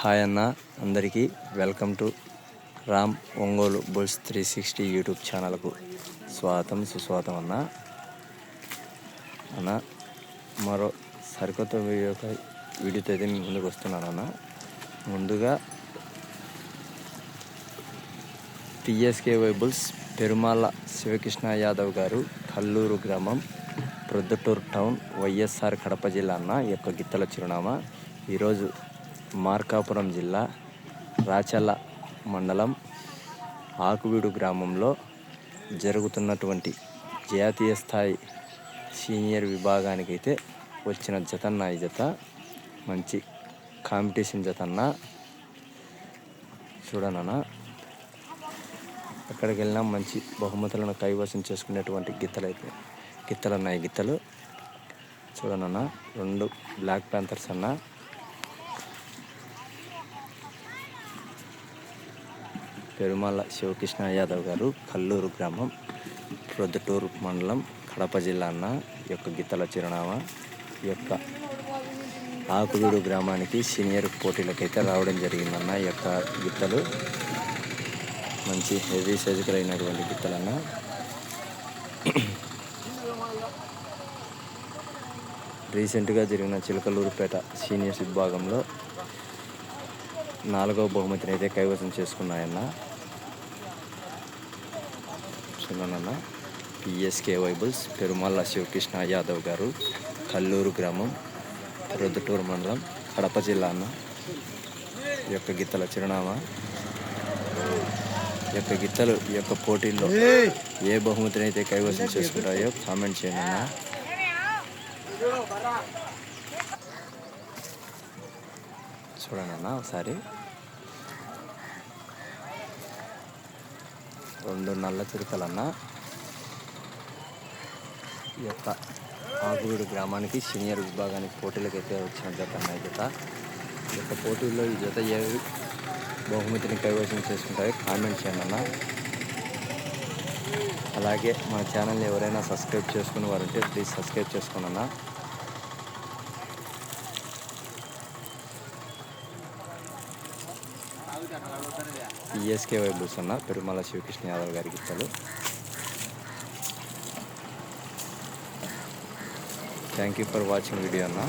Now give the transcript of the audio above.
Hi అన్న అందరికీ welcome to Ram Ongole bulls three sixty YouTube ఛానల్కు స్వాగతం సుస్వాగతం అన్న. అన్న మరో సరికొత్త వీడియో వీడియోతో అయితే మీ ముందుకు వస్తున్నాను అన్న. ముందుగా టిఎస్కే వైబుల్స్ పెరుమాళ్ళ శివకృష్ణ యాదవ్ గారు కల్లూరు గ్రామం ప్రొద్దుటూరు టౌన్ వైఎస్ఆర్ కడప జిల్లా అన్న యొక్క గిత్తల చిరునామా. ఈరోజు మార్కాపురం జిల్లా రాచల్ల మండలం ఆకువీడు గ్రామంలో జరుగుతున్నటువంటి జాతీయ స్థాయి సీనియర్ విభాగానికి అయితే వచ్చిన జతన్న ఈ జత. మంచి కాంపిటీషన్ జతన్న. చూడనన్న. ఎక్కడికి వెళ్ళినా మంచి బహుమతులను కైవసం చేసుకునేటువంటి గిత్తలు అయితే గిత్తలు ఉన్నాయి గిత్తలు. చూడనన్న. రెండు బ్లాక్ ప్యాంథర్స్ అన్న. పెరుమల శివకృష్ణ యాదవ్ గారు కల్లూరు గ్రామం ప్రొద్దుటూరు మండలం కడప జిల్లా అన్న యొక్క గిత్తల చిరునామా యొక్క ఆకువీడు గ్రామానికి సీనియర్ పోటీలకైతే రావడం జరిగిందన్న ఈ యొక్క గిత్తలు మంచి హెవీ సైజు అయినటువంటి గిత్తలన్న రీసెంట్గా జరిగిన చిలకలూరుపేట సీనియర్స్ విభాగంలో నాలుగవ బహుమతిని అయితే కైవసం చేసుకున్నాయన్న. చూడనన్న పిఎస్కే వైబుల్స్ పెరుమల్ల శివకృష్ణ యాదవ్ గారు కల్లూరు గ్రామం రొద్దుటూరు మండలం కడప జిల్లా అన్న. ఈ యొక్క గీతల చిరునామా. ఈ యొక్క గీతలు ఈ యొక్క పోటీల్లో ఏ బహుమతిని అయితే కైవసం చేసుకుంటాయో కామెంట్ చేయండి అన్న. చూడండి అన్న ఒకసారి. రెండు నల్ల చిరుతలన్న. ఈ యొక్క ఆగుడు గ్రామానికి సీనియర్ విభాగానికి పోటీలకు అయితే వచ్చిన జత అన్న ఈ జత. ఈ యొక్క పోటీల్లో ఈ జత ఏ బహుమతిని కైవసం చేసుకుంటారో కామెంట్ చేయండి అన్న. అలాగే మన ఛానల్ని ఎవరైనా సబ్స్క్రైబ్ చేసుకుని వారంటే ప్లీజ్ సబ్స్క్రైబ్ చేసుకోండి అన్న. ఈఎస్కే వైబుల్స్ అన్న పెరుమల శివకృష్ణ యాదవ్ గారికి గిత్తలు. Thank you for watching video అన్నా.